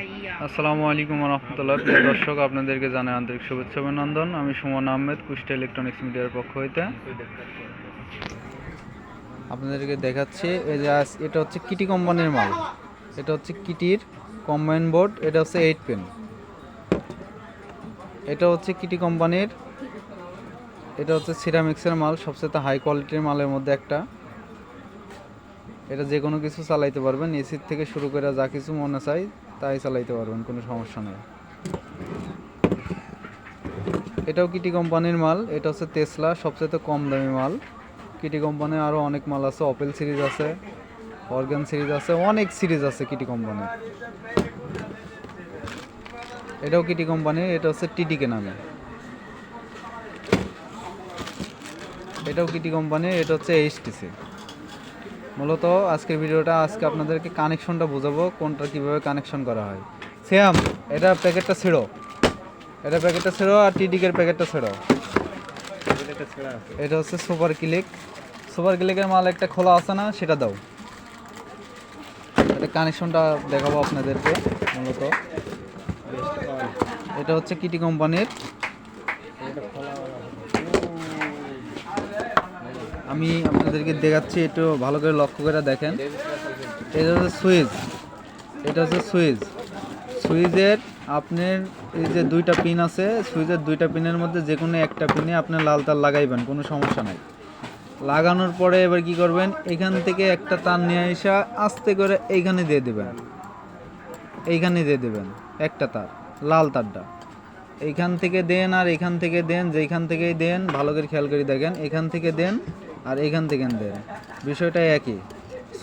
আসসালামু আলাইকুম রহমতুল্লাহ প্রিয় দর্শক, আপনাদেরকে জানাই আন্তরিক শুভেচ্ছা অভিনন্দন। আমি সুমন আহমেদ কুষ্টা ইলেকট্রনিক্স মিডিয়ার পক্ষ হইতে। আপনাদেরকে দেখাচ্ছি, এই যে এটা হচ্ছে কিটি কোম্পানির মাল। এটা হচ্ছে কিটির কম্বাইন বোর্ড এটা হচ্ছে এইট পেন এটা হচ্ছে কিটি কোম্পানির, এটা হচ্ছে সিরামিক্সের মাল, সবচেয়ে হাই কোয়ালিটির মালের মধ্যে একটা। এটা যে কোনো কিছু চালাইতে পারবেন এসির থেকে শুরু করে যা কিছু মনে চাই। তাই চালাইতে পারবেন, কোনো সমস্যা নেই। এটাও কিটি কোম্পানির মাল, এটা হচ্ছে তেসলা সবচেয়ে কম দামি মাল। কিটি কোম্পানির আরও অনেক মাল আছে অপেল সিরিজ আছে অর্গান সিরিজ আছে, অনেক সিরিজ আছে কিটি কোম্পানির। এটাও কিটি কোম্পানির, এটা হচ্ছে টিটিকে নামে। এটাও কিটি কোম্পানির, এটা হচ্ছে এইচটিসি মূলত আজকের ভিডিওটা, আজকে আপনাদেরকে কানেকশনটা বোঝাবো, কোনটা কীভাবে কানেকশন করা হয়। শ্যাম এটা প্যাকেটটা ছেড়ো। এটা প্যাকেটটা ছেড়ো আর টিডিকের প্যাকেটটা ছেড়ো। এটা হচ্ছে সুপার ক্লিক সুপার ক্লিকের মাল একটা খোলা আছে না, সেটা দাও। এটা কানেকশনটা দেখাবো আপনাদেরকে মূলত। এটা হচ্ছে কিটি কোম্পানির আমি আপনাদেরকে দেখাচ্ছি, একটু ভালো করে লক্ষ্য করে দেখেন। এটা হচ্ছে সুইচ এটা হচ্ছে সুইচ সুইচের আপনার এই যে দুইটা পিন আছে সুইচের দুইটা পিনের মধ্যে যে কোনো একটা পিনে আপনি লাল তার লাগাইবেন, কোনো সমস্যা নাই। লাগানোর পরে এবার কি করবেন, এখান থেকে একটা তার নিয়ে এসে আস্তে করে এইখানে দিয়ে দেবেন। এইখানে দিয়ে দেবেন একটা তার, লাল তারটা। এইখান থেকে দেন আর এখান থেকে দেন যেখান থেকেই দেন, ভালো করে খেয়াল করে দেখেন। এখান থেকে দেন আর এখান থেকে দেন বিষয়টা একই।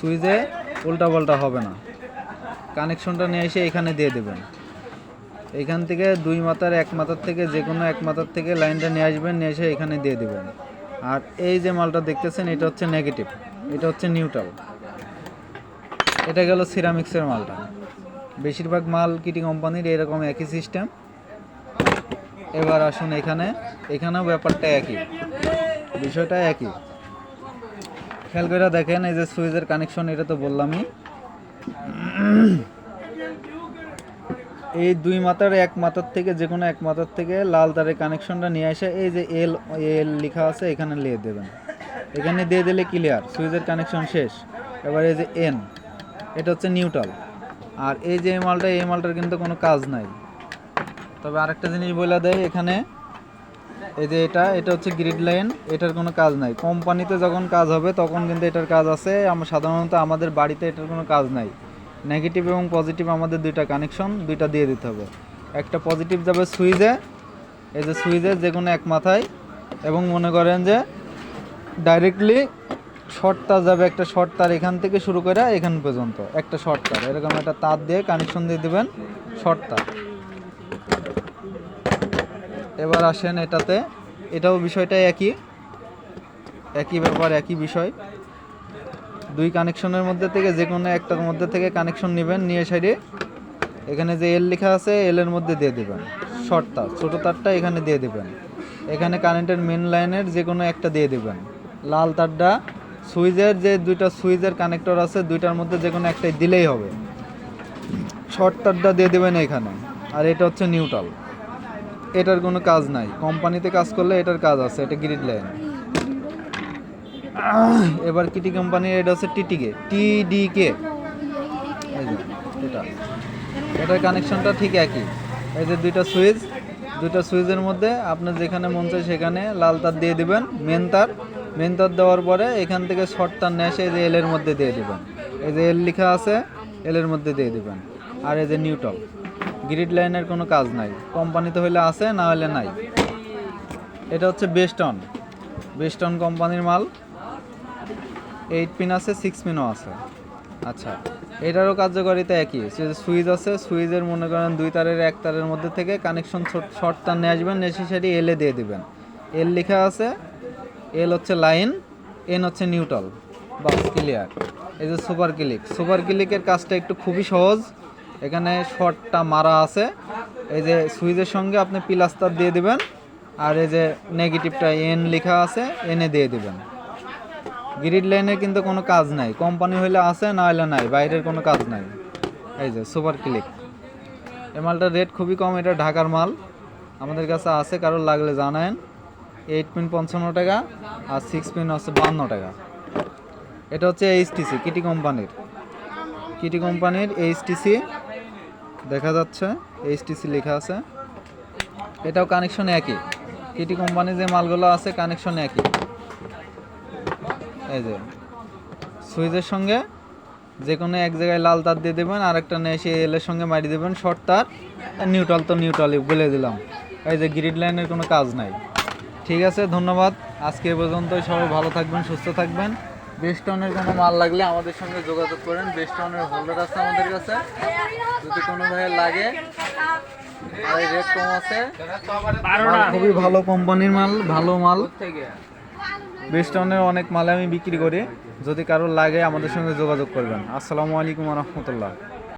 সুইচে উল্টা পাল্টা হবে না। কানেকশনটা নিয়ে এসে এখানে দিয়ে দেবেন। এখান থেকে দুই মাথার, এক মাথার থেকে যে কোনো এক মাথার থেকে লাইনটা নিয়ে আসবেন, নিয়ে এসে এখানে দিয়ে দেবেন। আর এই যে মালটা দেখতেছেন, এটা হচ্ছে নেগেটিভ। এটা হচ্ছে নিউট্রাল। এটা গেল সিরামিক্সের মালটা। বেশিরভাগ মাল কিটি কোম্পানির এরকম একই সিস্টেম। এবার আসুন এখানে। এখানেও ব্যাপারটা একই। বিষয়টা একই। খেয়াল করে দেখেন, এই যে সুইচের কানেকশন এটা তো বললামই। এই দুই মাথার এক মাথার থেকে যে কোনো এক মাথার থেকে লাল তারের কানেকশনটা নিয়ে এসে এই যে এল এল লেখা আছে, এখানে লিয়ে দেবেন। এখানে দিয়ে দিলে ক্লিয়ার সুইচের কানেকশন শেষ। এবার এই যে এন এটা হচ্ছে নিউট্রাল আর এই যে এই মালটা, এই মালটার কিন্তু কোনো কাজ নাই। তবে আরেকটা জিনিস বলে দেয়, এখানে এই যে এটা এটা হচ্ছে গ্রিড লাইন এটার কোনো কাজ নাই। কোম্পানিতে যখন কাজ হবে, তখন কিন্তু এটার কাজ আছে। আমরা সাধারণত আমাদের বাড়িতে এটার কোনো কাজ নাই। নেগেটিভ এবং পজিটিভ আমাদের দুইটা কানেকশন দুইটা দিয়ে দিতে হবে। একটা পজিটিভ যাবে সুইচে এই যে সুইচে যে কোনো এক মাথায়, এবং মনে করেন যে ডাইরেক্টলি শর্ট তার যাবে, একটা শর্ট তার এখান থেকে শুরু করে এখান পর্যন্ত। একটা শর্ট তার, এরকম একটা তার দিয়ে কানেকশন দিয়ে দেবেন শর্ট তার। এবার আসেন এটাতে। এটাও বিষয়টা একই। একই ব্যাপার, একই বিষয়। দুই কানেকশনের মধ্যে থেকে যে কোনো একটার মধ্যে থেকে কানেকশন নেবেন, নিয়ে সাইডে। এখানে যে এল লেখা আছে এল এর মধ্যে দিয়ে দেবেন। শর্ট তার, ছোটো তারটা এখানে দিয়ে দেবেন। এখানে কারেন্টের মেন লাইনের যে কোনো একটা দিয়ে দেবেন। লাল তারটা, সুইচের যে দুইটা সুইচের কানেক্টর আছে, দুইটার মধ্যে যে কোনো একটাই দিলেই হবে। শর্ট তারটা দিয়ে দেবেন এখানে। আর এটা হচ্ছে নিউট্রাল এটার কোনো কাজ নাই। কোম্পানিতে কাজ করলে এটার কাজ আছে, এটা গ্রিড লাইন এবার কিটি কোম্পানির এটা হচ্ছে টিটিকে টিডিকে এটা। এটার কানেকশনটা ঠিক একই। এই যে দুইটা সুইচ দুইটা সুইচের মধ্যে আপনার যেখানে মন চায় সেখানে লাল তার দিয়ে দিবেন মেন তার। মেন তার দেওয়ার পরে এখান থেকে শর্ট তার এসে এই যে এলের মধ্যে দিয়ে দিবেন। এই যে এল লেখা আছে এলের মধ্যে দিয়ে দিবেন। আর এই যে নিউট্রাল গ্রিড লাইনের কোনো কাজ নাই। কোম্পানিতে হইলে আছে, না হলে নাই। এটা হচ্ছে বেস্টন বেস্টন কোম্পানির মাল। এইট পিন আছে সিক্স পিনও আছে। আচ্ছা এটারও কার্যকারিতা একই। সুইচ আছে সুইচের মনে করেন দুই তারের, এক তারের মধ্যে থেকে কানেকশন শর্ট তার নিয়ে আসবেন নেসেসারি এলে দিয়ে দিবেন। এল লেখা আছে এল হচ্ছে লাইন এন হচ্ছে নিউট্রাল বাস ক্লিয়ার এই যে সুপার ক্লিক সুপার ক্লিকের কাজটা একটু খুবই সহজ। এখানে শর্টটা মারা আছে। এই যে সুইচের সঙ্গে আপনি প্লাস্টার দিয়ে দিবেন, আর এই যে নেগেটিভটা এন লেখা আছে এনে দিয়ে দিবেন। গ্রিড লাইনে কিন্তু কোনো কাজ নাই। কোম্পানি হইলে আছে, না হলে নাই। বাইরের কোনো কাজ নাই। এই যে সুপার ক্লিক এই মালটার রেট খুবই কম, এটা ঢাকার মাল। আমাদের কাছে আছে, কারোর লাগলে জানায়েন। এইট পিন পঞ্চান্ন টাকা, আর সিক্স পিন হচ্ছে বান্ন টাকা। এটা হচ্ছে এইচটিসি কিটি কোম্পানির কিটি কোম্পানির এইচটিসি দেখা যাচ্ছে এইচটিসি লেখা আছে। এটাও কানেকশন একই। কিটি কোম্পানির যে মালগুলো আছে কানেকশন একই। এই যে, সুইচের সঙ্গে যে কোনো এক জায়গায় লাল তার দিয়ে দেবেন আর একটা নিয়ে এসে এলের সঙ্গে মারি দেবেন শর্ট তার নিউট্রাল তো নিউট্রালই বলে দিলাম। এই যে গ্রিড লাইনের কোনো কাজ নাই। ঠিক আছে, ধন্যবাদ। আজকে এ পর্যন্তই, সবাই ভালো থাকবেন, সুস্থ থাকবেন। বেস্টনের কোনো মাল লাগলে আমাদের সঙ্গে যোগাযোগ করেন। বেস্টনের হোল্ডার আছে আমাদের কাছে। যদি কোনো ভাইয়ের লাগে আর রেট কম আছে। খুবই ভালো কোম্পানির মাল ভালো মাল। বেস্টনের অনেক মালে আমি বিক্রি করি। যদি কারোর লাগে আমাদের সঙ্গে যোগাযোগ করবেন। আসসালামু আলাইকুম রহমতুল্লাহ।